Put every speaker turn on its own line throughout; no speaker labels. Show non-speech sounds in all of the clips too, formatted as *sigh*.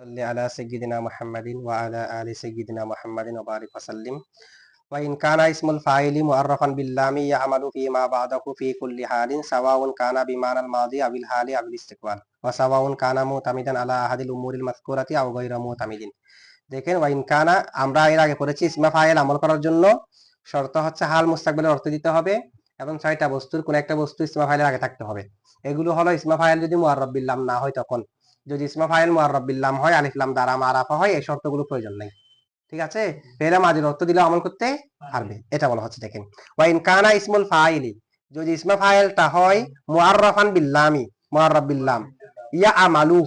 صل على سيدنا محمد وعلى آل سيدنا محمد وبارك وسلم وإن كان اسم الفاعل معرفا باللام يعمل فيما بعده في كل حال سواء كان بمعنى الماضي أو الحال أو الاستقبال وسواء كان معتمدا على أحد الأمور المذكورة أو غير معتمد দেখেন ওয়াইন কানা আমরা এর আগে পড়েছি ইসমা ফাইল আমল করার জন্য শর্ত হচ্ছে হাল মুস্তাকবিলের অর্থ দিতে হবে এবং ছয়টা বস্তুর কোন একটা বস্তু ইসমা ফাইলের আগে থাকতে হবে এগুলো হলো ইসমা ফাইল যদি মুআররাবিল্লাম না হয় তখন যদি ইসমা ফাইল মুআররাবিল্লাম হয় আলিফলাম দ্বারা মারাফা হয় এই শর্তগুলো প্রয়োজন নেই। ঠিক আছে? ফেলে মাজির অর্থ দিলে আমল করতে পারবে। এটা বলা হচ্ছে দেখেন। ওয়াইন কানা ইসমুল ফাইলি যদি ইসমা ফাইলটা হয় মুআররাফান বিল্লামি বিল্লাম ইয়া আমালু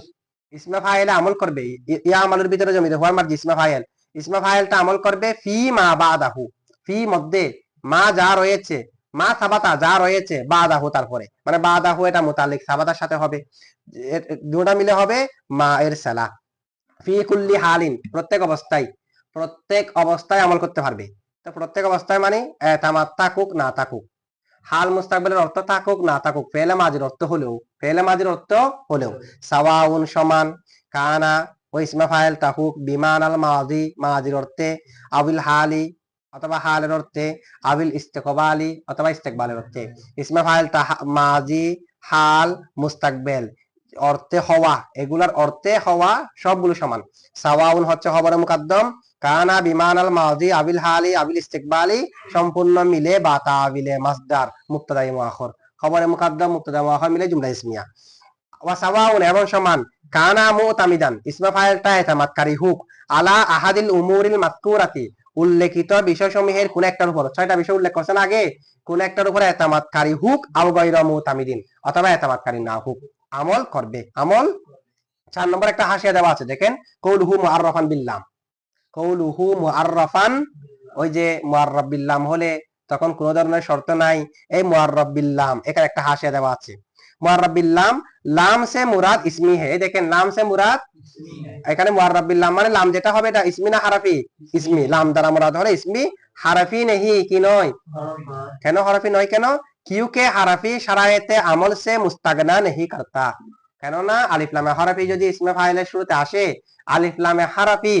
ইসমা ফাইলে আমল করবে ইয়া আমালুর ভিতরে জমিতে হুয়ার মার্জি ইসমা ফাইল ইসমা ফাইলটা আমল করবে ফি মা বাদাহু ফি মধ্যে মা যা রয়েছে মা সাবাতা যা রয়েছে বাদাহু তারপরে। মানে বাদাহু এটা মোতালিক, সাবাতার সাথে হবে। দুটা মিলে হবে মা এর সালা। ফি কুল্লি হালিন, প্রত্যেক অবস্থায় প্রত্যেক অবস্থায় আমল করতে পারবে। তো প্রত্যেক অবস্থায় মানে তামাত তাকুক না থাকুক হাল মুস্তাকবিলের অর্থ থাকুক না থাকুক ফেলে মাজির অর্থ হলেও, ফেলে মাজির অর্থ হলেও। সাওয়াউন সমান, কানা ও ইসমা ফাইল তাহুক বিমান আল মাজি মাজির অর্থে আবিল হালি অথবা হালের অর্থে আবিল ইস্তেকবালি অথবা ইস্তেকবালের অর্থে। ইসমা ফাইল মাজি, হাল, মুস্তাকবেল। অর্থে হওয়া, এগুলার অর্থে হওয়া সবগুলো সমান। সাওয়াউন হচ্ছে খবরে মুকাদ্দম। কানা বিমান আল মাজি, আবিল হালি, আবিল ইস্তেকবালি সম্পূর্ণ মিলে বা তাবিলে মাসদার মুক্তদাই মুআখর। খবরে মুকাদ্দম মুক্তদা মুআখর মিলে জুমলা ইসমিয়া। ওয়া সাওয়াউন এবং সমান, কানা মুতামিদান। ইসমা ফাইলটা এতামাতকারী হুক। আলা আহাদিল উমুরিল মাযকুরাতি উল্লেখিত বিষয়সমূহের কোন একটার উপর, ছয়টা বিষয় উল্লেখ করছেন আগে, কোন একটার উপর এতামাতকারী হুক আও গায়রা মুতামিদিন, অথবা এতামাতকারী না হুক। আমল করবে, আমল। চার নম্বর একটা হাসিয়া দেওয়া আছে, দেখেন, কৌলুহু মুআররাফান বিল্লাম কৌলুহু মুআররাফান, ওই যে মুআররাব বিল্লাম হলে তখন কোন ধরনের শর্ত নাই, এই মুআররাব বিল্লাম এখানে একটা হাসিয়া দেওয়া আছে। মুআররাব বিল্লাম লাম সে মুরাদ ইসমি হে। দেখেন, লাম সে মুরাদ এখানে মুআররাব বিল্লাম মানে লাম যেটা হবে এটা ইসমি না হারাফি? ইসমি। লাম দ্বারা মুরাদ হলে ইসমি। হারাফি নেহি, কি নয়? কেন হারাফি নয় কেন? কিউকে হারাফি সারায়েতে আমল সে মুস্তাগনা নেহি করতা। কেননা আলিফ লামে হারাফি যদি ইসমে ফাইলের শুরুতে আসে, আলিফ লামে হারাফি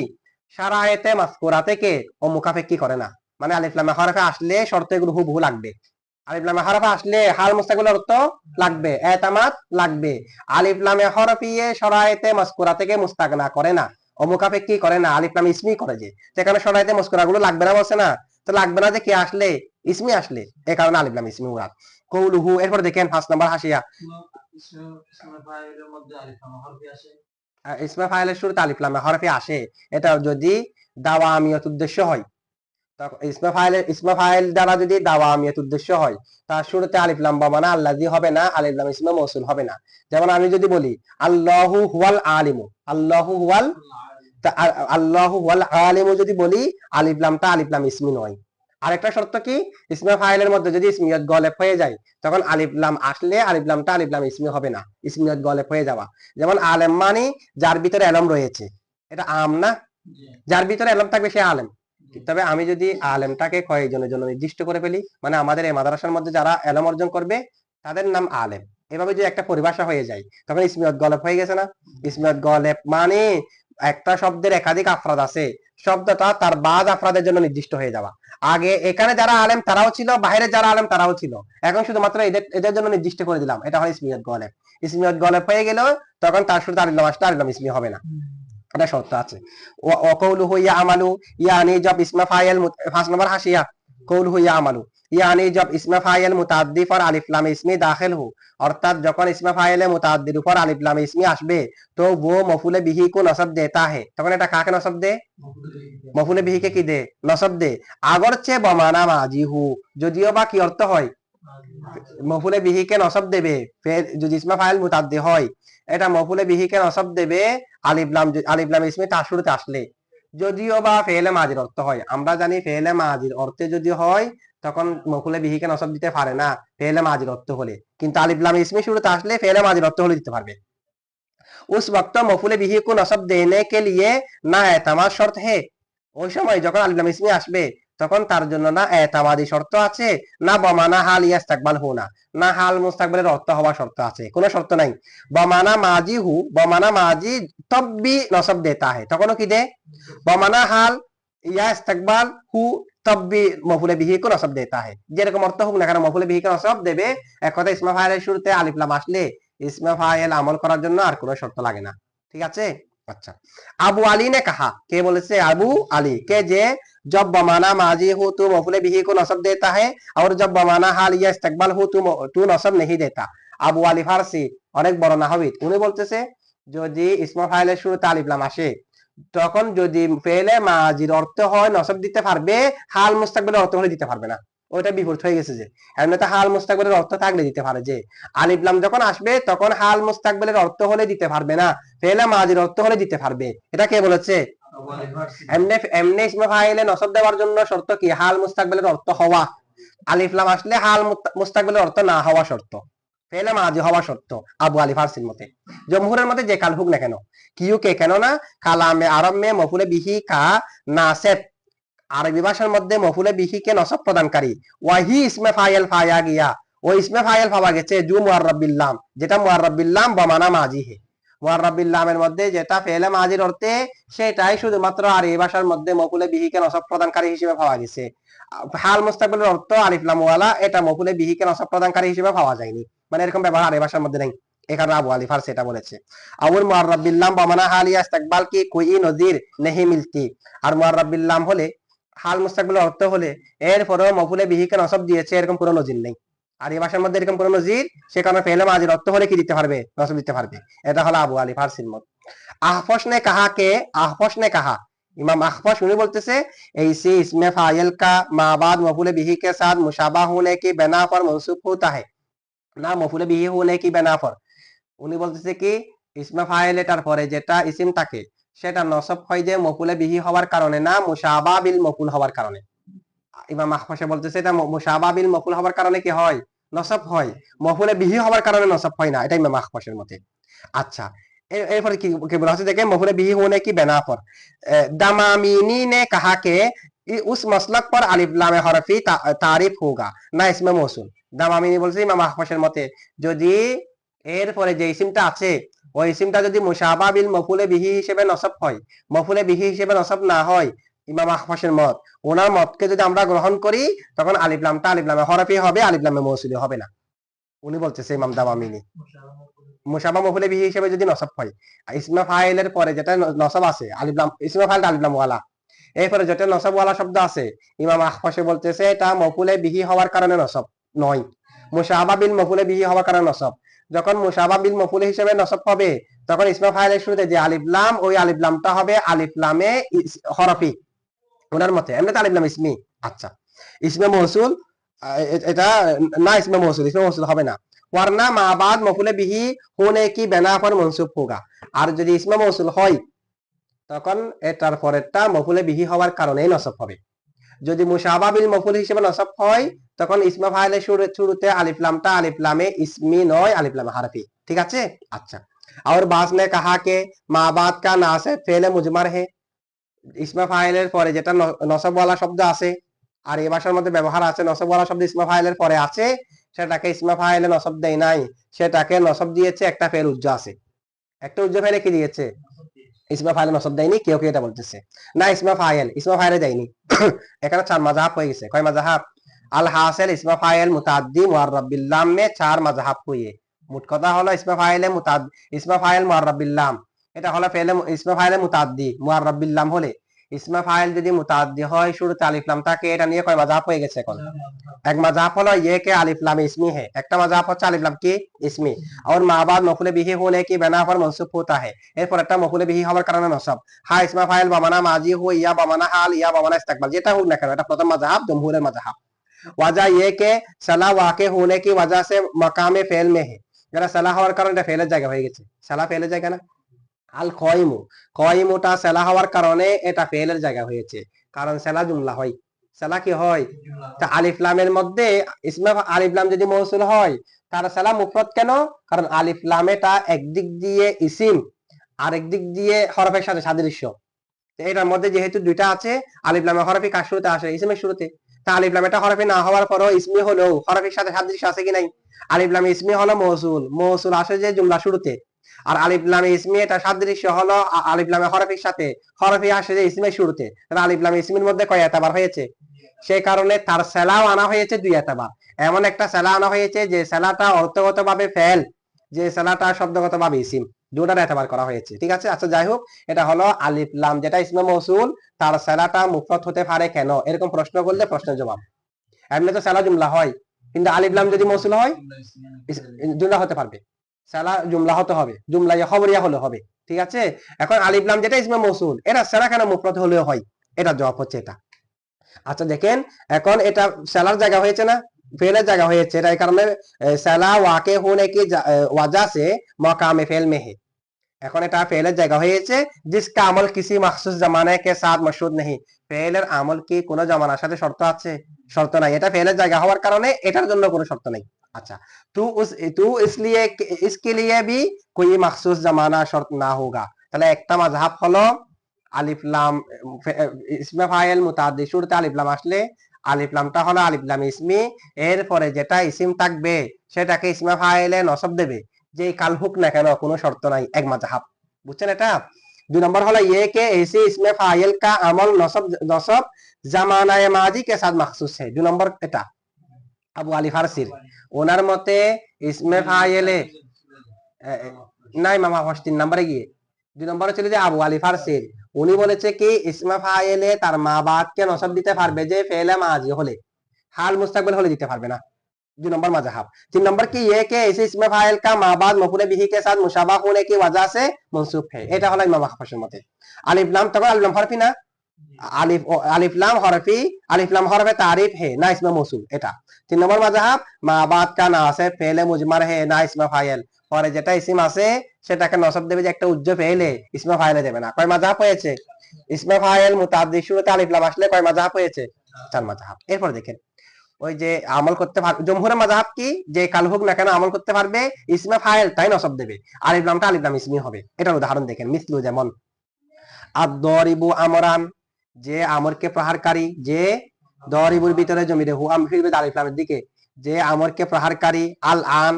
সারায়েতে মাসকুরা থেকে ও কি করে না। মানে আলিফ লামে হারাফে আসলে শর্ত এগুলো হুবহু লাগবে। আলিফ লামে হারাফে আসলে হাল মুস্তাকিলের অর্থ লাগবে এতামাত লাগবে। আলিফ লামে হরফিয়ে সরাইতে মাসকুরা থেকে মুস্তাগনা করে না, ও মুখাফেক্কি করে না, আলিফ লামে ইসমি করে যে। সেখানে সরাইতে মাসকুরা গুলো লাগবে না বলছে না, তো লাগবে না যে কি আসলে? ইসমি আসলে এই কারণে আলিফ লাম ইসমি মুরাদ। কৌলুহু, এরপর দেখেন ফার্স্ট নাম্বার হাসিয়া। ইসমা ফাইলের শুরুতে আলিফ লামে হরফে আসে, এটা যদি দাওয়া আমিয়ত উদ্দেশ্য হয়। ইসমা ফাইলের ইসমা ফাইল দ্বারা যদি দাওয়া আমিয়ত উদ্দেশ্য হয় তার শুরুতে আলিফ আল্লাহ হবে না আলিফ লাম ইসমা মৌসুল হবে না। যেমন আমি যদি বলি আল্লাহু হুয়াল আলিমু আল্লাহু হুয়াল আল্লাহু হুয়াল আলিমু যদি বলি আলিফ লামটা আলিফ লাম ইসমি নয়। আরেকটা শর্ত কি? ইসমা ফাইলের মধ্যে যদি ইসমিয়ত গলেপ হয়ে যায় তখন আলিফ লাম আসলে আলিফ লামটা আলিফ ইসমি হবে না ইসমিয়ত গলেপ হয়ে যাওয়া। যেমন আলেম মানে যার ভিতরে এলম রয়েছে। এটা আম না? যার ভিতরে এলম থাকবে সে আলেম। তবে আমি যদি আলেমটাকে কয়েকজনের জন্য নির্দিষ্ট করে ফেলি মানে আমাদের এই মাদ্রাসার মধ্যে যারা এলম অর্জন করবে তাদের নাম আলেম। এভাবে যদি একটা পরিভাষা হয়ে যায় তখন ইসমিয়ত গলেপ হয়ে গেছে না? ইসমিয়ত গলেপ মানে একটা শব্দের একাধিক আফরাদ আছে। শব্দটা তার বাদ আফরাদের জন্য নির্দিষ্ট হয়ে যাওয়া। আগে এখানে যারা আলেম তারাও ছিল বাইরে যারা আলেম তারাও ছিল। এখন শুধুমাত্র এদের এদের জন্য নির্দিষ্ট করে দিলাম। এটা হয় ইসমিয়ত গলেপ ইসমিয়ত গলেপ হয়ে গেল তখন তার শুরুতে আলিল্লাম আসলে আলিল্লাম ইসমি হবে না। এটা শর্ত আছে। ও- ও কৌলুহু ইয়া আমালু ইয়ানি জব ইসমা ফাইল ফার্স্ট নাম্বার হাসিয়া কৌলুহু ইয়া আমালু ইয়ানি জব ইসমা ফাইল মুতাদ্দি ফর আলিফ লাম ইসমি দাখিল হু অর্থাৎ যখন ইসমা ফাইলে মুতাদ্দির উপর আলিফ লাম ইসমি আসবে, তো वो মফুলে বিহি কো নসব দেতা হে তখন এটা কাকে নসব দে? মফুলে বিহিকে কি দে? নসব দে। আগর চেয়ে বমানা মাজি হু যদিও বা কি অর্থ হয়? মফুলে বিহিকে নসব দেবে। ফের যদি ইসমা ফাইল মুতাদ্দি হয় এটা মফুলে বিহিকে নসব দেবে আলিবলাম আলিবলাম ইসমি তার শুরুতে আসলে। যদিও বা ফেলে মাজির অর্থ হয়। আমরা জানি ফেলে মাজির অর্থে যদি হয়, তখন মকুলে বিহিকে নসব দিতে পারে না ফেলে মাজির অর্থ হলে। কিন্তু আলিবলাম ইসমি শুরুতে আসলে ফেলে মাজির অর্থ হলে দিতে পারবে। উস বক্ত মফুলে বিহি কো নসব দেনে কে লিয়ে না এতামার শর্ত হে। ওই সময় যখন আলিবলাম ইসমি আসবে তখন তার জন্য না এতামাদি শর্ত আছে, না বমানা হাল ইয়াস্তাকবাল হু না না হাল মুস্তাকবালের অর্থ হওয়া শর্ত আছে, কোনো শর্ত নাই। বমানা মাজি হু, বমানা মাজি তব্বি নসব দেতা है তখনও কি দে? বমানা হাল ইয়া ইস্তাকবাল হু তব্বি মফুলে বিহি কো নসব দেতা है যেরকম অর্থ হোক না কেন, মফুলে বিহি কো নসব দেবে। এক কথা ইসমা ফাইলের শুরুতে আলিফ লাম আসলে, ইসমা ফাইল আমল করার জন্য আর কোনো শর্ত লাগে না। ঠিক আছে? আচ্ছা। আবু আলী নে কাহা? কে বলেছে? আবু আলী। কে যে जब बमाना माजी हो तो मफुले बिही को नसब देता है और जब बमाना हाल या इस्तकबाल हो तो तू नसब नहीं देता আবু আলী ফারসি অনেক বড় নাহবিদ উনি বলতেছে যদি ইসমা ফাইলের শুরুতে আলিফলাম আসে তখন যদি ফেলে মাজির অর্থ হয় নসব দিতে পারবে হাল মুস্তাকবিলের অর্থ হলে দিতে পারবে না ওইটা বিপরীত হয়ে গেছে যে এমনিতে হাল মুস্তাকবিলের অর্থ থাকলে দিতে পারে যে আলিফলাম যখন আসবে তখন হাল মুস্তাকবিলের অর্থ হলে দিতে পারবে না ফেলে মাজির অর্থ হলে দিতে পারবে এটা কে বলেছে এমনি এমনি নসব দেওয়ার জন্য শর্ত কি? হাল অর্থ হওয়া। আলিফলাম আসলে হাল অর্থ না হওয়া শর্ত। ফেলে মাজি হওয়া শর্ত, আবু মতে। জমহুরের মতে যে কাল না কেন। কিউ কে কেন না কালামে মফুলে বিহি কা আরবি ভাষার মধ্যে মফুলে নসব প্রদানকারী। ওয়াহি ইসমে ফাইল ফায়া গিয়া। ও ইসমে ফাইল পাওয়া গেছে জু মুআররাবিল্লাম যেটা মুআররাবিল্লাম বমানা মাজি হে। মুআররাবিল্লামের মধ্যে যেটা ফেলে মাজির অর্থে, সেটাই শুধুমাত্র আরবি ভাষার মধ্যে মফুলে বিহিকে নসব প্রদানকারী হিসেবে পাওয়া গেছে। হাল মুস্তাকবিলের অর্থ আলিফলাম ওয়ালা, এটা মফুলে বিহিকে নসব প্রদানকারী হিসেবে পাওয়া যায়নি। মানে এরকম ব্যবহার আরবি ভাষার মধ্যে নেই। এখানে আবু আলী ফার সেটা বলেছে। আবুল মুআররাবিল্লাম বমানা হালিয়া ইস্তাকবাল কি কোই নজির নেহি মিলতি। আর মুআররাবিল্লাম হলে, হাল মুস্তাকবিলের অর্থ হলে, এরপরেও মকুলে বিহিকে নসব দিয়েছে, এরকম কোনো নজির নেই। আর এই ভাষার মধ্যে এরকম কোন নজির সে কারণে ফেলে মাজির অর্থ হলে কি দিতে পারবে? নসব দিতে পারবে। এটা হলো আবু আলী ফার্সির মত আহফস নে কাহা কে? আহফস নে কাহা। ইমাম আহফস উনি বলতেছে, এই সি ইসমে ফাইল কা মাবাদ মফুলে বিহি কে সাথ মুশাবা হোনে কি বেনা পর মৌসুফ হতা হে? না, মফুলে বিহি হোনে কি বেনা পর উনি বলতেছে কি, ইসমে ফাইল এটার পরে যেটা ইসিম থাকে সেটা নসব হয় যে মফুলে বিহি হওয়ার কারণে না মুশাবা বিল মফুল হওয়ার কারণে। ইমাম আহমাসে বলতেছে, এটা মুসাবাবিল মফুল হওয়ার কারণে কি হয়? নসব হয়। মফুলে বিহি হওয়ার কারণে নসব হয় না। এটা ইমাম আহমাসের মতে। আচ্ছা এরপরে কি কি বলা হচ্ছে? দেখে মফুলে বিহি হোনে কি বেনাফর দামামিনি নে কাহাকে উস মসলক পর আলিফ লামে হরফি তারিফ হোগা। না, ইসমে মৌসুল। দামামিনি বলছে ইমাম আহমাসের মতে, যদি এরপরে যে ইসিমটা আছে, ওই ইসিমটা যদি মুসাবা বিল মফুলে বিহি হিসেবে নসব হয়, মফুলে বিহি হিসেবে নসব না হয় ইমাম আহফাসের মত। ওনার মতকে যদি আমরা গ্রহণ করি, তখন আলিফলামটা আলিফলামে হরফি হবে আলিফলামে মৌসুলি হবে না। উনি বলতেছে ইমাম দামামিনী মুশাবা মফুলে বিহি হিসেবে যদি নসব হয় ইসমা ফাইলের পরে যেটা নসব আছে আলিফলাম ইসমা ফাইল আলিফলাম ওয়ালা। এরপরে যেটা নসব ওয়ালা শব্দ আছে, ইমাম আহফাসে বলতেছে এটা মফুলে বিহি হওয়ার কারণে নসব নয়। মুশাবা বিল মফুলে বিহি হওয়ার কারণে নসব। যখন মুশাবা বিল মফুলে হিসেবে নসব হবে, তখন ইসমা ফাইলের শুরুতে যে আলিফলাম ওই আলিফলামটা হবে আলিফলামে হরফি। ওনার মতে এমনি তো আলিফলাম ইসমি আচ্ছা ইসমে মহসুল আহ, এ- এটা না ইসমে মহসুল ইসমে মহসুল হবে না ওয়ারনা মাবাদ মফুলে বিহি হোনে কি বেনা পর মনসুব হোগা আর যদি ইসমে মহসুল হয় তখন এটার পরেরটা মফুলে বিহি হওয়ার কারণেই নসব হবে যদি মুশাবাবিল মফুল হিসেবে নসব হয় তখন ইসমা ফাইলের শুরু শুরুতে আলিফলামটা আলিফলামে ইসমি নয় আলিফলামে হারফি ঠিক আছে আচ্ছা और बास ने कहा कि মাবাদ কা নাসে ফেলে মুজমার হে ইসমা ফাইলের পরে যেটা ন- নসবওয়ালা শব্দ আছে, আর এই ভাষার মধ্যে ব্যবহার আছে, নসবওয়ালা শব্দ ইসমা ফাইলের পরে আছে, সেটাকে ইসমা ফাইলে নসব দেয় নাই, সেটাকে নসব দিয়েছে একটা ফের উজ্জ আছে। একটা উজ্জ ফেলে কি দিয়েছে? ইসমা ফাইলে নসব দেয়নি, কেউ কেউ এটা বলতেছে? না ইসমা ফাইল ইসমা ফাইলে দেয়নি। *coughs* এখানে চার মাজাহাব হয়ে গেছে। কয় মাজাহাব আল হাসেল ইসমা ফাইল মুতাদ্দি মুআররাবিল্লাম মে চার মাজাহাব হয়ে। মোট কথা হলো ইসমা ফাইলে মুতাদ ইসমা ফাইল মুআররাবিল্লাম এটা হলো ফেলে ইসমা ফাইলে মুতাদ্দি মুআররাবিল্লাম হলে ইসমা ফাইল যদি মুতাদ্দি হয় শুরুতে আলিফ লাম থাকে এটা নিয়ে কয় মাজাহাব হয়ে গেছে এখন এক मजाक হলো ये के अलिफ लाम इसमी है একটা मजाक হচ্ছে আলিফ লাম কি ইসমি और মাবাদ মফুলে বিহি होने की बना पर मंसूब होता है এরপর একটা মফুলে বিহি হওয়ার কারণে নসব হা ইসমা ফাইল বামানা মাজি হো ইয়া বামানা হাল ইয়া বামানা ইস্তাকবাল যেটা হোক না কেন এটা প্রথম मजाक জমহুরের मजाक वजह ये के सला वाके होने की वजह से मकाम फेल में है যারা সালা হওয়ার কারণে এটা ফেলের জায়গা হয়ে গেছে সালা ফেলের জায়গা না আল কয়মু কয়মুটা সেলা হওয়ার কারণে এটা ফেলের জায়গা হয়েছে। কারণ সেলা জুমলা হয়। সেলা কি হয়? তা আলিফলামের মধ্যে ইসমা আলিফলাম যদি মৌসুল হয়, তার সালাম মুফরদ কেন? কারণ আলিফলামেটা একদিক দিয়ে ইসিম, আরেক দিক দিয়ে হরফের সাথে সাদৃশ্য। এটার মধ্যে যেহেতু দুইটা আছে আলিফলামে হরফি কার শুরুতে আসে? ইসমের শুরুতে। তা আলিফলাম এটা হরফি না হওয়ার পরও ইসমি হলেও হরফির সাথে সাদৃশ্য আছে কি নাই? আলিফলাম ইসমি হলো মৌসুল মৌসুল আসে যে জুমলা শুরুতে। আর আলিফলাম ইসমি এটা সাদৃশ্য হলো আ- আলিফলামে হরফির সাথে, হরফি আসে যে ইসমের শুরুতে। তাহলে আলিফলাম ইসমির মধ্যে কয় এতবার হয়েছে? সেই কারণে তার সেলাও আনা হয়েছে দুই এতবার। এমন একটা সেলা আনা হয়েছে যে সেলাটা অর্থগত ভাবে ফেল, যে সেলাটা শব্দগত ভাবে ইসিম। দুটার এতবার করা হয়েছে, ঠিক আছে? আচ্ছা যাই হোক এটা হলো আলিফলাম যেটা ইসমে মৌসুল, তার সেলাটা মুফরত হতে পারে কেন? এরকম প্রশ্ন করলে প্রশ্নের জবাব। এমনি তো সেলা জুমলা হয়, কিন্তু আলিফলাম যদি মৌসুল হয় জুমলা হতে পারবে। সেলা জুমলা হতে হবে, জুমলা খবরিয়া হলে হবে, ঠিক আছে? এখন আলিফলাম যেটা ইসমে মৌসুল, এটা সেলা কেন মুফরত হলেও হয়? এটা জবাব হচ্ছে এটা। আচ্ছা দেখেন, এখন এটা সেলার জায়গা হয়েছে না? ফেলের জায়গা হয়েছে এটা এই কারণে এ, সেলা ওয়াকে হোনে কি জা- এ, ওয়াজা সে মকামে ফেল में है এখন এটা ফেলের জায়গা হয়েছে জিসকা আমল কিসি মখসুস জামানে কে সাথ মশরুত নেই ফেলের আমল কি কোনো জামানার সাথে শর্ত আছে শর্ত নাই এটা ফেলের জায়গা হওয়ার কারণে এটার জন্য কোনো শর্ত নেই अच्छा तू उस तू इसलिए इसके लिए भी कोई मखसूस जमाना शर्त ना होगा তাহলে একটা মাযহাব হলো আলিফ লাম ইসমে ফাইল মুতাদ্দি শুরুতে আলিফ লাম আসলে আলিফ লামটা হলো আলিফ লাম ইসমি এরপরে যেটা ইসিম থাকবে সেটাকে ইসমে ফাইলে নসব দেবে যে কাল হোক না কেন কোনো শর্ত নাই এক মাযহাব বুঝছেন এটা দুই নম্বর হলো ये के ऐसे इसमें फाइल का अमल नसब नसब জামানা মাজি के साथ मखसूस है দুই নম্বর এটা আবু আলী ফারসির ওনার মতে ইসমে ফাইলে এ, এ, নাই মামা ফার্স্ট তিন নম্বরে গিয়ে দুই নম্বরে ছিল যে আবু আলী ফারসির উনি বলেছে কি ইসমা ফাইলে তার মা বাদকে নসব দিতে পারবে যে ফেলে মাজি হলে হাল মুস্তাকবিল হলে দিতে পারবে না দুই नंबर मजहब तीन नंबर की ये कि इसे इसमें फाइल का माँ बाद मफूल बिही के साथ मुशाबा होने की वजह से मनसूब है এটা হলো ইমাম আহমদের মতে আলিফ লাম তখন আলিফ লাম হরফি না আলিফ ও- আলিফ লাম হরফি আলিফ লাম হরফে তারিফ है না इसमें मौसूल এটা তিন নম্বর মাযহাব মা বাদ কা না আছে ফেলে মুজমার है না इसमें ফাইল পরে যেটা ইসিম আছে, সেটাকে নসব দেবে যে একটা উজ্জ ফেলে ইসমে ফাইলে দেবে না। কয় মাযহাব হয়েছে? ইসমে ফাইল মুতাদ্দি শুরুতে আলিফ লাম আসলে কয় মাযহাব হয়েছে? চার মাযহাব এরপর দেখেন, ওই যে আমল করতে পারবে জমহুরের মাযহাব কি? যে কাল হোক না কেন আমল করতে পারবে, ইসমে ফাইল, তাই নসব দেবে। আলিফ লামটা আলিফ লাম ইসমি হবে। এটার উদাহরণ দেখেন, মিসলু যেমন, আদ-দরিবু আমরান, যে আমরকে প্রহারকারী, যে দরিবুর ভিতরে জমিরে হু আম ফিরবে আলিফ লামের দিকে, যে আমরকে প্রহারকারী আল আন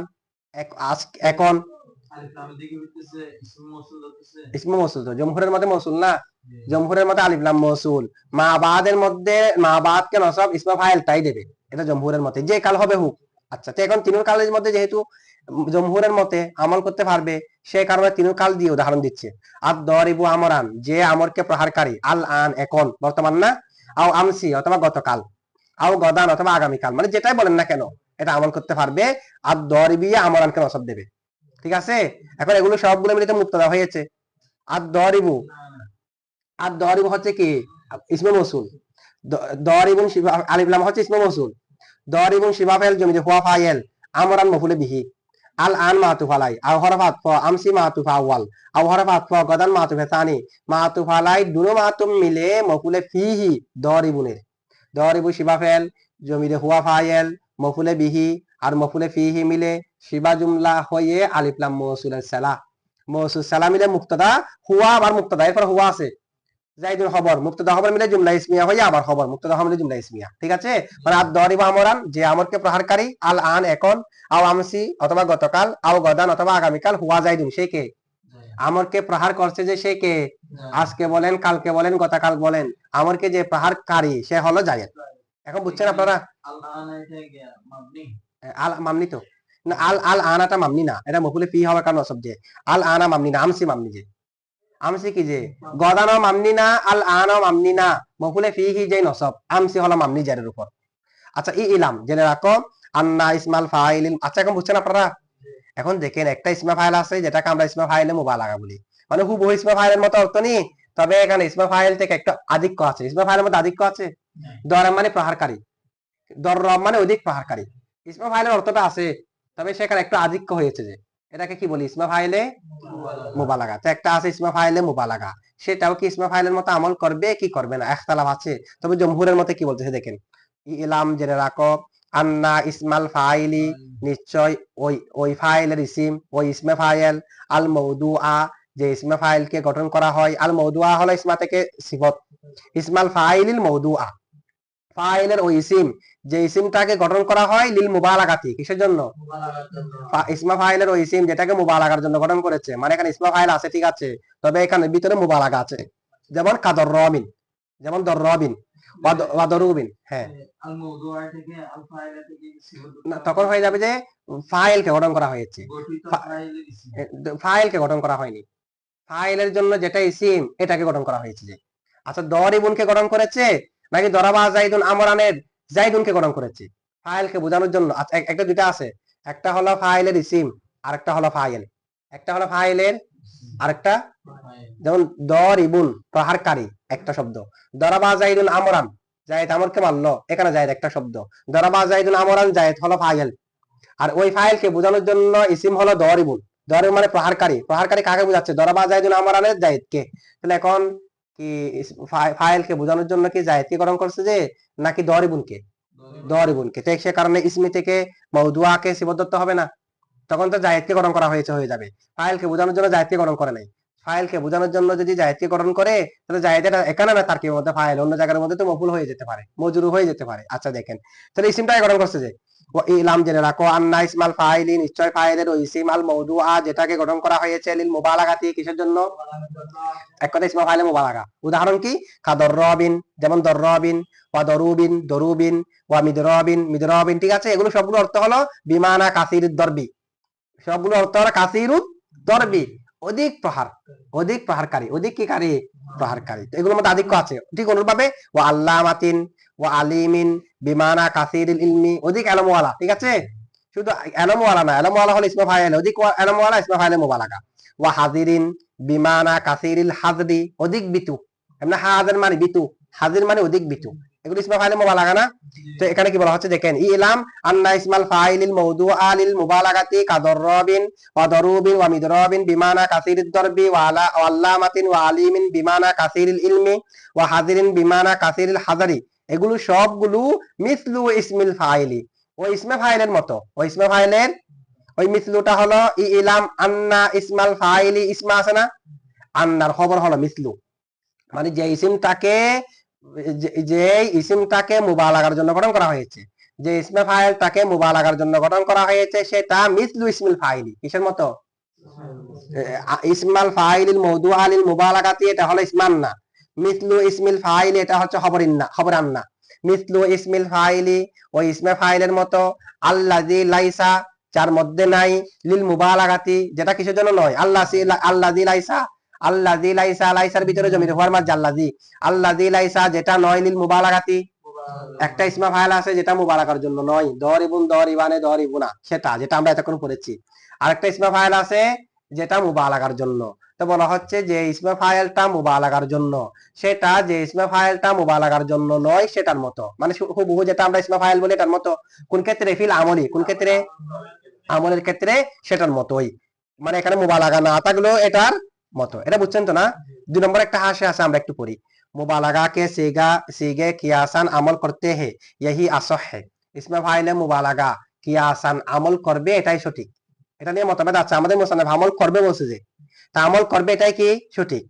এখন ইসমে মৌসুল তো জমহুরের মধ্যে মৌসুল না? জমহুরের মধ্যে আলিফ লাম মৌসুল মা বাদের মধ্যে মা বাদকে নসব ইসমা ফাইল তাই দেবে? এটা জমহুরের মতে। যে কাল হবে হুক। আচ্ছা তো এখন তিনুর কালের মধ্যে যেহেতু জমহুরের মতে আমল করতে পারবে সেই কারণে তিনুর কাল দিয়ে উদাহরণ দিচ্ছে। আর দরিবু আমরান যে আমরকে প্রহারকারী আল আন এখন বর্তমান না? আও আমসি অথবা গতকাল। আও গদান অথবা আগামীকাল। মানে যেটাই বলেন না কেন। এটা আমল করতে পারবে আর দরিবি আমরানকে নসব দেবে। ঠিক আছে? এখন এগুলো সবগুলো মিলিত মুক্তদা হয়েছে। আর দরিবু আর দরিব হচ্ছে কি? ইসমে মৌসুল। দরিবুন শিবা আলিফ লাম হচ্ছে ইসমে মৌসুল। দরিবুন শিবা ফাইল জমিতে হুয়া ফাইল আমরান মফুলে বিহি। আল আন মাতুফ আলাই আও হরফাত ফ, আমসি মাতুফ আওয়াল আও হরফাত ফ, গদান তানি মাতুফ আলাই দুনো মাতুম মিলে মফুলে ফিহি দরিবুনের দরিবু শিবা ফাইল জমিতে হুয়া ফাইল মফুলে বিহি আর মফুলে ফিহি মিলে শিবা জুমলা হয়ে আলিফ লাম মৌসুলের সালা। মৌসুল সালা মিলে মুক্তদা হুয়া আবার মুক্তদা এরপর হুয়া আছে। জাইদুল খবর মুক্তদা খবর মিলে জুমলা ইসমিয়া হয়ে আবার খবর মুক্তদা খবর মিলে জুমলা ইসমিয়া। ঠিক আছে? মানে আর দরিবা আমরান যে আমরকে প্রহারকারী আল আন এখন আও আমসি অথবা গতকাল আও গদান অথবা আগামীকাল হুয়া জাইদুন সে কে? আমরকে প্রহার করছে যে সে কে? আজকে বলেন কালকে বলেন গতকাল বলেন। আমরকে যে প্রহারকারী সে হলো জায়েদ। এখন বুঝছেন আপনারা? আল মামনি তো। না, আল আল আনাটা মামনি না। এটা মফুলে ফি হওয়ার কারণ সব যে। আল আনা মামনি না আমসি মামনি যে। আমসি কি যে? গদানো মামনি না আল আনা মামনি না। মফুলে ফি হি যে নসব আমসি হলো মামনি জারের উপর। আচ্ছা ই ইলাম জেনে রাখো। আন্না ইসমাল ফাইল আচ্ছা এখন বুঝছেন আপনারা? এখন দেখেন একটা ইসমা ফাইল আছে যেটাকে আমরা ইসমা ফাইলে মুবালাগা বলি। মানে হুবহু ইসমা ফাইলের মতো অর্থ নেই। তবে এখানে ইসমা ফাইল থেকে একটা আধিক্য আছে। ইসমা ফাইলের মধ্যে আধিক্য আছে? দরাম মানে প্রহারকারী। দররম মানে অধিক প্রহারকারী। ইসমা ফাইলের অর্থটা আছে, তবে সেখানে একটু আধিক্য হয়েছে যে, এটাকে কি বলি? ইসমা ফাইলে মুবালাগা। তো একটা আছে, ইসমা ফাইলে মুবালাগা। সেটাও কি ইসমা ফাইলের মতো আমল করবে কি করবে না? একতলাফ আছে। তবে জমহুরের মতে কি বলতেছে দেখেন? ইলাম জেনে রাখো, আন্না ইসমাল ফাইলি, নিশ্চয় ওই ওই ফাইলের ইসিম, ওই ইসমে ফাইল, আল মৌদু আ যে ইসমে ফাইলকে গঠন করা হয়, আল মৌদুয়া হলো ইসমা থেকে সিফত। ইসমাল ফাইলিল মৌদুয়া ফাইলের ওই ইসিম যে ইসিমটাকে গঠন করা হয় লিল মুবালাগাতি কিসের জন্য? ইসমা ফাইলের ওই ইসিম যেটাকে মুবালাগার জন্য গঠন করেছে। মানে এখানে ইসমা ফাইল আছে ঠিক আছে তবে এখানে ভিতরে মুবালাগা আছে। যেমন কাদর রবিন যেমন দর রবিন ওয়াদরুবিন হ্যাঁ। তখন হয়ে যাবে যে ফাইলকে গঠন করা হয়েছে। ফাইলকে গঠন করা হয়নি। ফাইলের জন্য যেটা ইসিম এটাকে গঠন করা হয়েছে যে। আচ্ছা দরিবুনকে গঠন করেছে নাকি দরাবা জাইদুন আমরানের জাইদুনকে গঠন করেছে? ফাইলকে বোঝানোর জন্য আচ্ছা একটা দুইটা আছে। একটা হলো ফাইলের ইসিম, আরেকটা হলো ফাইল। একটা হলো ফাইলের আরেকটা যেমন দরিবুন প্রহারকারী, একটা শব্দ। দরাবা জাইদুন আমরান, জায়েদ আমরকে মারলো, এখানে জায়েদ একটা শব্দ। দরাবা জাইদুন আমরান, জায়েদ হলো ফাইল। আর ওই ফাইলকে বোঝানোর জন্য ইসিম হলো দর ইবুন। দরিবুন মানে প্রহারকারী। প্রহারকারী কাকে বোঝাচ্ছে? দরাবা জাইদুন আমরানের জায়েদকে। তাহলে এখন কি ফাইলকে বোঝানোর জন্য কি জায়েদকে গঠন করছে যে নাকি দরিবুনকে? দরিবুনকে। তো সে কারণে ইসমি থেকে মৌদুয়াকে সিবদ্ধত্ব হবে না। তখন তো গঠন করা হয়েছে হয়ে যাবে। ফাইলকে বোঝানোর জন্য গঠন করে নাই। ফাইলকে বোঝানোর জন্য যদি গঠন করে তাহলে জায়েদের এখানে না তার কি মধ্যে ফাইল অন্য জায়গার মধ্যে তো মফুল হয়ে যেতে পারে মজুরু হয়ে যেতে পারে। আচ্ছা দেখেন। তাহলে ইসিমটাকে গঠন করছে যে ইলাম জেনে রাখো, আন্না ইসমাল ফাইলি, নিশ্চয় ফাইলের ওই ইসিম আল মৌদুআ, যেটাকে গঠন করা হয়েছে লিল মুবালাগাতি কিসের জন্য? এক কথা ইসমা ফাইলে মুবালাগা। উদাহরণ কি? কাদর রবিন, যেমন দর রবিন, ওয়া দরুবিন দরুবিন, ওয়া মিদরবিন মিদরবিন, ঠিক আছে? এগুলো সবগুলো অর্থ হলো বিমানা কাসির দরবি। সবগুলো অর্থ হলো কাসিরু দরবি। অধিক প্রহার, অধিক প্রহারকারী, অধিক কি কারী? প্রহারকারী। এগুলোর মধ্যে আধিক্য আছে। ঠিক অনুরূপভাবে ও আল্লামাতিন ও আলিমিন বিমানা কাসিরিল ইলমি। অধিক এলমওয়ালা ঠিক আছে? শুধু এলমওয়ালা না এলমওয়ালা হলো ইসমা ফাইল অধিক এলমওয়ালা ইসমা ফাইলে মুবালাগা। ওয়া হাজিরিন বিমানা কাসিরিল হাজরি অধিক বিতু। এমনি হাজার মানে বিতু, হাজির মানে অধিক বিতু। এগুলো ইসমা ফাইলে মুবালাগা না? তো এখানে কি বলা হচ্ছে, দেখেন, ইলাম আন্না ইসমাল ফাইলিল মৌদুআ লিল মুবালাগাতি কাদররাবিন ওয়া দরুবিন ওয়া মিদরাবিন বিমানা কাসিরিদ দরবি ওয়া আলা ওয়া আল্লামাতিন ওয়া আলিমিন বিমানা কাসিরিল ইলমি ওয়া হাজিরিন বিমানা কাসিরিল হাজারি। এগুলো সবগুলো মিসলু ইসমিল ফাইলি। ওই ইসমে ফাইলের মতো। ওই ইসমে ফাইলের? ওই মিসলুটা হলো ই ইলাম আন্না ইসমাল ফাইলি ইসমা আছে না? আন্নার খবর হলো মিসলু। মানে যে ইসিমটাকে যে- ইসিমটাকে মুবালাগার জন্য গঠন করা হয়েছে। যে ইসমে ফাইলটাকে মুবালাগার জন্য গঠন করা হয়েছে সেটা মিসলু ইসমিল ফাইলি। কিসের মতো? ইসমাল ফাইলিল মৌদু আলিল মুবালাগাতি এটা হলো ইসমান না মিসলু ইসমিল ফাইল, এটা হচ্ছে খবরিন্না খবরান্না মিসলু ইসমিল ফাইলি, ওই ইসমে ফাইলের মতো আল্লাজি লাইসা, যার মধ্যে নাই, লিল মুবালাগাতি, যেটা কিসের জন্য নয়? আল্লাহ আল্লাজি লাইসা আল্লাজি লাইসা, লাইসার ভিতরে জমিতে হওয়ার মাঝে আল্লাজি আল্লাজি লাইসা যেটা নয়, লিল মুবালাগাতি। একটা ইসমা ফাইল আছে, যেটা মুবালাকার জন্য নয়। দর ইবুন দর ইবানে দর ইবুনা সেটা, যেটা আমরা এতক্ষণ পড়েছি। আরেকটা ইসমা ফাইল আছে যেটা মুবালাকার জন্য তো বলা হচ্ছে যে ইসমা ফাইলটা মুবালাকার জন্য সেটা যে ইসমা ফাইলটা মুবালাকার জন্য নয় সেটার মতো মানে শু- হুবহু যেটা আমরা ইসমা ফাইল বলি এটার মতো কোন ক্ষেত্রে ফিল আমলি কোন ক্ষেত্রে আমলের ক্ষেত্রে সেটার মতোই মানে এখানে মুবালাগা না থাকলেও এটার মতো এটা বুঝছেন তো না দুই নম্বর একটা হাসে আছে আমরা একটু পড়ি मुबालगा के सीगा सीगे कियासान अमल करते हैं यही असह है इसमें ফাইলে মুবালাগা কিয়াসান আমল করবে এটাই সঠিক এটা নিয়ে মতামত আছে। আমাদের মুসানাফ আমল করবে বলছে যে তা আমল করবে এটাই কি সঠিক?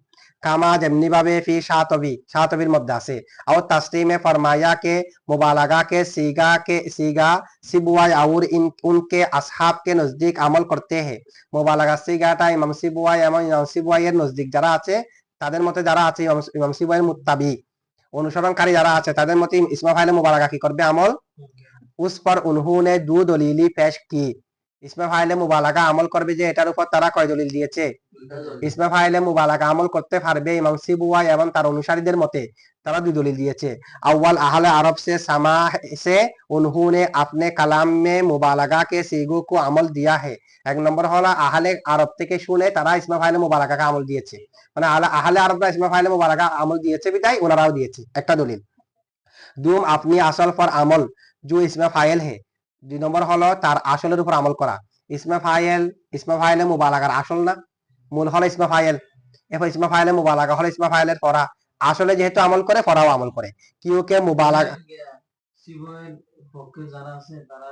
কামা যেমনি ভাবে ফি সাতবি সাতবির মধ্যে আছে। আও তাসলিমে ফরমাইয়া কে মোবালাগা কে সিগা কে সিগা সিবুয়াই আউর ইন উনকে আসহাব কে নজদিক আমল করতে হে। মুবালাগা সিগাটা ইমাম সিবুয়াই এবং ইমাম সিবুয়াই এর নজদিক যারা আছে তাদের মধ্যে যারা আছে ইমাম সিবুয়াইয়ের মুত্তাবি। অনুসরণকারী যারা আছে তাদের মধ্যে ইসমা ফাইলে মুবালাগা কি করবে আমল? উস পর উনহুনে দু দলিলি পেশ কি? ইসমা ফাইলে মুবালাকা আমল করবে যে এটার উপর তারা কয় দলিল দিয়েছে? ইসমা ফাইলে মুবালাকা আমল করতে পারবে ইমাম সিবুয়া এবং তার অনুসারীদের মতে তারা দুই দলিল দিয়েছে। আউ্বাল আহলে আরব সে সামা সে উনহুনে আপনি কালাম মে মুবালাকা কে সিগু কো আমল দিয়া হে। এক নম্বর হলো আহলে আরব থেকে শুনে তারা ইসমা ফাইলে মুবালাকাকে আমল দিয়েছে। মানে আহলে আরবরা ইসমা ফাইলে মুবালাকা আমল দিয়েছে বিদায় ওনারাও দিয়েছে। একটা দলিল। দুম আপনি আসল ফর আমল, জু ইসমা ফাইল হে। দুই নম্বর হলো তার আসলের উপর আমল করা। ইসমা ফাইল, ইসমা ফাইলে মুবালাগার আসল না? মূল হলো ইসমা ফাইল। এরপর ইসমা ফাইলে মুবালাগা হলো ইসমা ফাইলের পড়া। আসলে যেহেতু আমল করে, পড়াও আমল করে। কেউ কে মুবালাগা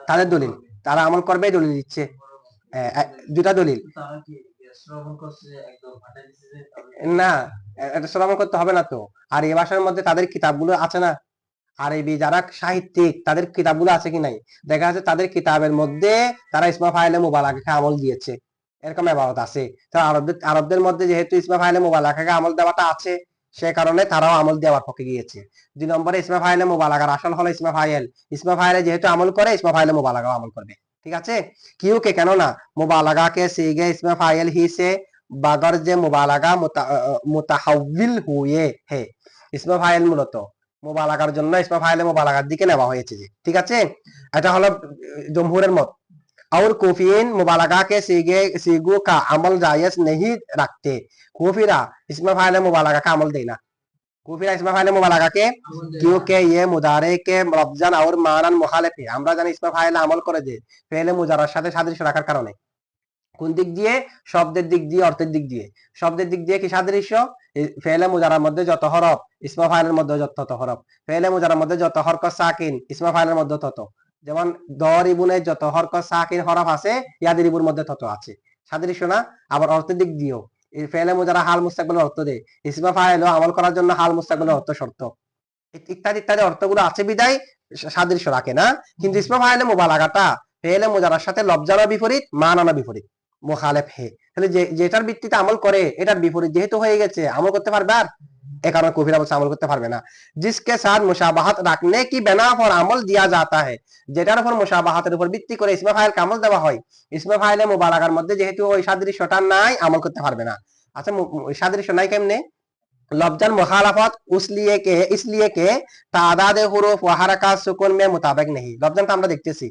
তাদের দলিল। তারা আমল করবে, দলিল দিচ্ছে। দুটা দলিল। না এটা শ্রবণ করতে হবে না তো। আর এ ভাষার মধ্যে তাদের কিতাবগুলো আছে না? আরবি যারা সাহিত্যিক, তাদের কিতাবগুলো আছে কি নাই? দেখা যাচ্ছে তাদের কিতাবের মধ্যে তারা ইসমা ফাইলে মুবালাকাকে আমল দিয়েছে। এরকম এবারত আছে। তো আরবদের আরবদের মধ্যে যেহেতু ইসমা ফাইলে মুবালাকাকে আমল দেওয়াটা আছে, সে কারণে তারাও আমল দেওয়ার পক্ষে গিয়েছে। দুই নম্বরে ইসমা ফাইলে মুবালাকার আসল হলো ইসমা ফাইল। ইসমা ফাইলে যেহেতু আমল করে, ইসমা ফাইলে মুবালাকাও আমল করবে। ঠিক আছে? কিউ কে? কেন না মুবালাকা কে সিগে ইসমা ফাইল হি সে বাগর যে মুবালাগা মুতাহাউবিল হুয়ে হে। ইসমা ফাইল মূলত। মুবালাগার জন্য ইসমা ফাইলে মুবালাগার দিকে নেওয়া হয়েছে যে ঠিক আছে এটা হলো জমহুরের মত और कुफीन मुबालगा के सीगे सीगो का अमल जायज नहीं रखते कुफीरा इसमें फाइल मुबालगा का अमल देना कुफीरा इसमें फाइल मुबालगा के
আমল দেয়।
क्योंकि ये मुदारे के लफ्जन और मानन मुखालिफ है আমরা জানি ইসমা ফাইল আমল করে যে ফেলে মুজারার সাথে সাদৃশ্য রাখার কারণে কোন দিক দিয়ে? শব্দের দিক দিয়ে, অর্থের দিক দিয়ে। শব্দের দিক দিয়ে কি সাদৃশ্য? ফেলে মুজারার মধ্যে যত হরফ, ইসমা ফাইলের মধ্যে যত তত হরফ। ফেলে মুজারার মধ্যে যত হরক সাকিন, ইসমা ফাইলের মধ্যে তত। যেমন দরিবুনে যত হরক সাকিন হরফ আছে ইয়াদিরিবুর মধ্যে তত আছে। সাদৃশ্য না? আবার অর্থের দিক দিয়েও। ফেলে মুজারা হাল মুস্তাকবিলের অর্থ দেয় ইসমা ফাইলও আমল করার জন্য হাল মুস্তাকবিলের অর্থ শর্ত। ইত্যাদি ইত্যাদি অর্থগুলো আছে বিদায় সাদৃশ্য রাখে না। কিন্তু ইসমা ফাইলে মোবালাগাটা ফেলে মুজারার সাথে লবজানা বিপরীত মানানা বিপরীত। মোখালেফ হে তাহলে যে যেটার ভিত্তিতে আমল করে এটার বিপরীত যেহেতু হয়ে গেছে আমল করতে পারবে আর এ কারণে কফিরা বলছে আমল করতে পারবে না জিসকে সাথ মুশাবাহাত রাখনে কি বেনা পর আমল দিয়া जाता है যেটার উপর মুশাবাহাতের উপর ভিত্তি করে ইসমা ফাইল আমল দেওয়া হয় ইসমা ফাইলে মুবালাগার মধ্যে যেহেতু ওই সাদৃশ্যটা নাই আমল করতে পারবে না আচ্ছা মু- মু- সাদৃশ্য নাই কেমনে लफ्जन मुखालफत उसलिए के इसलिए के तादाद হুরুফ ওয়া হারাকাত সুকুন মে মুতাবিক নেই লফজানটা আমরা দেখতেছি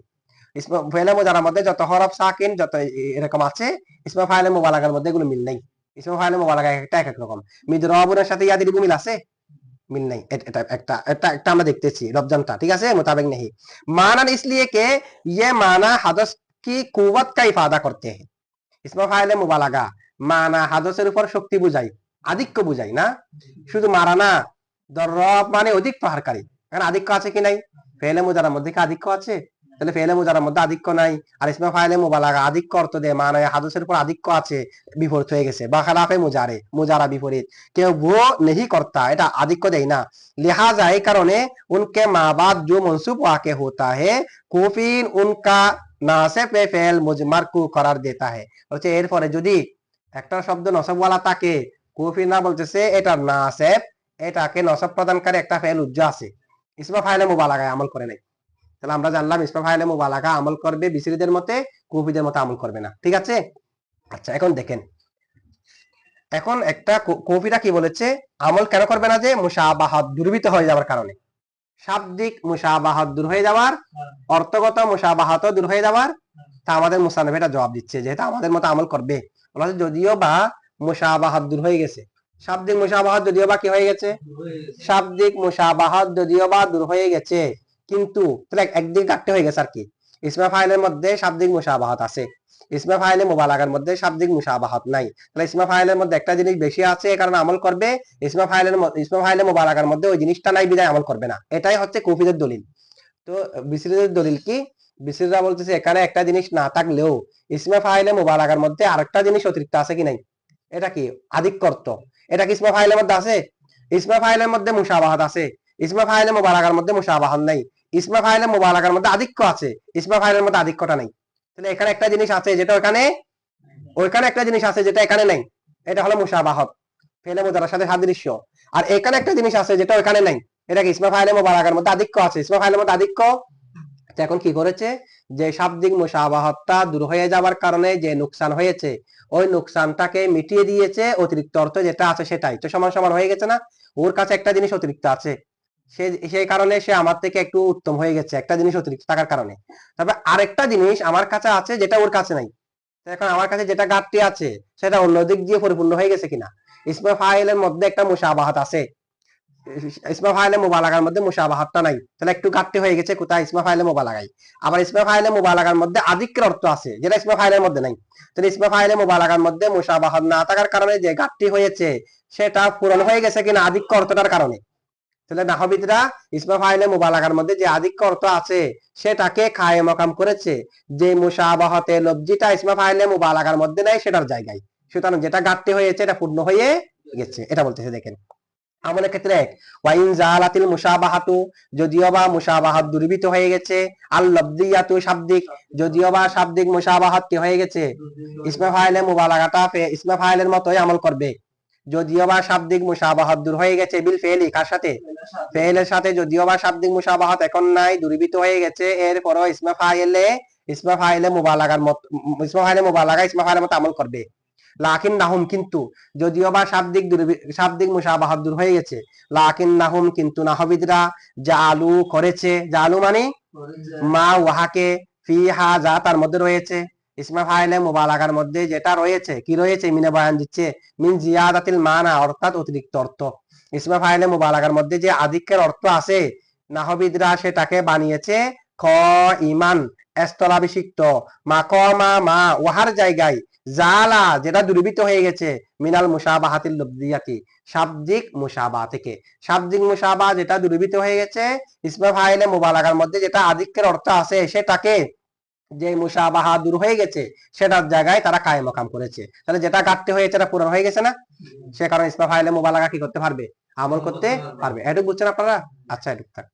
ইসমা ফাইলে মুজারার মধ্যে যত হরফ সাকিন যত এ- এরকম আছে ইসমা ফাইলে মুবালাগার মধ্যে এগুলো মিল নাই ইসমা ফাইলে মুবালাগা একটা এক এক রকম মিদরাবুনের সাথে ইয়াদির মিল আছে মিল নাই এ- এটা একটা এটা একটা আমরা দেখতেছি লফজানটা ঠিক আছে মুতাবিক নেই মানান इसलिए के ये माना हदस की कुवत का इफादा करते हैं ইসমা ফাইলে মুবালাগা মানা হাদসের উপর শক্তি বুঝাই আধিক্য বুঝাই না শুধু মারা না দরব মানে অধিক প্রহারকারী কারণ আধিক্য আছে কি নাই ফেলে মুজারার মধ্যে কি আধিক্য আছে তাহলে ফেলে মোজারার মধ্যে আধিক্য নাই। আর ইসমা ফাইলে মোবালাগা আধিক্য অর্থ দেয় মানে হাদুসের উপর আধিক্য আছে, বিপরীত হয়ে গেছে। বা খেলাফে মোজারে, মোজারা বিপরীত। কেউ ভো নেহি কর্তা, এটা আধিক্য দেয় না। লিহাজা এই কারণে, উনকে মা বাদ জো মনসুব আকে হতা হে, কুফিন উনকা না সে পে ফেল মুজমার কু করার দেতা হে। বলছে, এরপরে যদি একটা শব্দ নসবওয়ালা তাকে কুফি না বলতেছে, এটা সে এটাকে নসব প্রদানকারী একটা ফেল উজ্জ আছে। ইসমা ফাইলে মোবালাগায় আমল করে নাই। তাহলে আমরা জানলাম ইসমা ফাইলে মুবালাগা আমল করবে বিসিরিদের মতে কুফিদের মতে আমল করবে না। ঠিক আছে? আচ্ছা এখন দেখেন। এখন একটা কো- কি বলেছে? আমল কেন করবে না যে? মুসাবাহাত দুর্বৃত হয়ে যাওয়ার কারণে। শাব্দিক মুসাবাহাত দূর হয়ে যাওয়ার অর্থগত মুসাবাহাত দূর হয়ে যাওয়ার তা আমাদের মুসানফ এটা জবাব দিচ্ছে যেহেতু আমাদের মতো আমল করবে। বলা যদিও বা মুসাবাহাত দূর হয়ে গেছে। শাব্দিক মুসাবাহাত যদিও বা কি হয়ে গেছে?
হয়ে গেছে।
শাব্দিক মুসাবাহাত যদিও বা দূর হয়ে গেছে। কিন্তু একদিক কাটতে হয়ে গেছে আর কি। ইসমা ফাইলের মধ্যে শাব্দিক মুসাবাহাত আছে। ইসমা ফাইলে মোবালাগার মধ্যে শাব্দিক মুসাবাহাত নাই। তাহলে ইসমা ফাইলের মধ্যে একটা জিনিস বেশি আছে কারণে আমল করবে ইসমা ফাইলের ইসমা ফাইলে মোবালাগার মধ্যে ওই জিনিসটা নাই, বিদায় আমল করবে না। এটাই হচ্ছে কুফিদের দলিল। তো বিসিরিদের দলিল কি? বিসিররা বলতেছে, এখানে একটা জিনিস না থাকলেও ইসমা ফাইলে মোবালাগার মধ্যে আরেকটা জিনিস অতিরিক্ত আছে কি নাই? এটা কি? আধিক্যর্ত। এটা কি ইসমা ফাইলের মধ্যে আছে? ইসমা ফাইলের মধ্যে মুসাবাহাত আছে। ইসমা ফাইলে মোবালাগার মধ্যে মুসাবাহাত নাই। ইসমা ফাইলে মোবালাগার মধ্যে আধিক্য আছে। ইসমা ফাইলের মধ্যে আধিক্যটা নাই। তাহলে এখানে একটা জিনিস আছে যেটা ওখানে ওইখানে একটা জিনিস আছে যেটা এখানে নাই। এটা হলো মুসাবাহত, ফেলে মোজারার সাথে সাদৃশ্য। আর এখানে একটা জিনিস আছে যেটা ওখানে নাই। এটা কি? ইসমা ফাইলে মোবালাগার মধ্যে আধিক্য আছে। ইসমা ফাইলের মধ্যে আধিক্য এখন কি করেছে? যে শাব্দিক মুসাবাহতটা দূর হয়ে যাওয়ার কারণে যে নুকসান হয়েছে, ওই নুকসানটাকে মিটিয়ে দিয়েছে অতিরিক্ত অর্থ যেটা আছে সেটাই। তো সমান সমান হয়ে গেছে না? ওর কাছে একটা জিনিস অতিরিক্ত আছে। সে, সেই কারণে সে আমার থেকে একটু উত্তম হয়ে গেছে, একটা জিনিস অতিরিক্ত থাকার কারণে। তবে আরেকটা জিনিস আমার কাছে আছে যেটা ওর কাছে নাই। এখন আমার কাছে যেটা ঘাটতি আছে, সেটা অন্য দিক দিয়ে পরিপূর্ণ হয়ে গেছে কিনা? ইসমা ফাইলের মধ্যে একটা মুসাবাহাত আছে। ইসমা ফাইলে মোবালাগার মধ্যে মুসাবাহাতটা নাই। তাহলে একটু ঘাটতি হয়ে গেছে, কোথায় ইসমা ফাইলে মোবালাগাই আবার ইসমা ফাইলে মোবালাগার মধ্যে আধিক্যের অর্থ আছে, যেটা ইসমা ফাইলের মধ্যে নাই। তাহলে ইসমা ফাইলে মোবালাগার মধ্যে মুসাবাহাত না থাকার কারণে যে ঘাটতি হয়েছে, সেটা পূরণ হয়ে গেছে কিনা, আধিক্য অর্থটার কারণে। তাহলে নাহবিদরা ইসমা ফাইলে মুবালাগার মধ্যে যে আধিক্য অর্থ আছে সেটাকে খায়ে মকাম করেছে। যে মুসাবাহতে লব্জিটা ইসমা ফাইলে মুবালাগার মধ্যে নাই সেটার জায়গায়। সুতরাং যেটা ঘাটতি হয়েছে এটা পূর্ণ হয়ে গেছে। এটা বলতেছে দেখেন। আমলের ক্ষেত্রে এক ওয়াইন জালাতিল মুসাবাহাতু যদিও বা মুসাবাহাত দূরীভূত হয়ে গেছে। লব্দিয়াতু শাব্দিক যদিও বা শাব্দিক মুসাবাহাত কি হয়ে গেছে। ইসমে ফাইলে মুবালাগাটা ফে- ফাইলের মতোই আমল করবে। যদিও বা শাব্দিক মুসাবাহাত দূর হয়ে গেছে বিল ফেলি কার সাথে? ফেলের সাথে যদিও বা শাব্দিক মুসাবাহাত এখন নাই দূরীভূত হয়ে গেছে। এরপরও ইসমে ফাইলে ইসমে ফাইলে মুবালাগার মত ইসমে ফাইলে মুবালাগা ইসমে ফাইলের মতো আমল করবে। লাকিন নাহুম কিন্তু যদিও বা শাব্দিক শাব্দিক মুসাবাহাত দূর হয়ে গেছে লাকিন নাহুম কিন্তু নাহবিদরা জালু করেছে। জালু মানে? মা উহাকে ফি হা যা তার মধ্যে রয়েছে। ইসমা ফাইলে মুবালাগার মধ্যে যেটা রয়েছে, কি রয়েছে? মিনে বয়ান দিচ্ছে, মিন মানা, অর্থাৎ অতিরিক্ত অর্থ। ইসমা ফাইলে মুবালাগার মধ্যে যে আধিক্যের অর্থ আছে, নাহবিদরা সেটাকে বানিয়েছে খ ইমান মা ক মা মা ওহার জায়গায় জালা, যেটা দূরীভূত হয়ে গেছে, মিনাল মুসাবাহাতিল লব্দিয়াতি শাব্দিক মুসাবা থেকে। শাব্দিক মুসাবা যেটা দূরীভূত হয়ে গেছে, ইসমা ফাইলে মুবালাগার মধ্যে যেটা আধিক্যের অর্থ আছে, সেটাকে যে মুসাবাহা দূর হয়ে গেছে, সেটার জায়গায় তারা কায়ে মকাম করেছে। তাহলে যেটা কাটতে হয়েছে, এটা পূরণ হয়ে গেছে না? সে কারণে ইসমা ফাইলে মুবালাগা কি করতে পারবে? আমল করতে পারবে। এটুকু বুঝছেন আপনারা? আচ্ছা এটুকু থাক।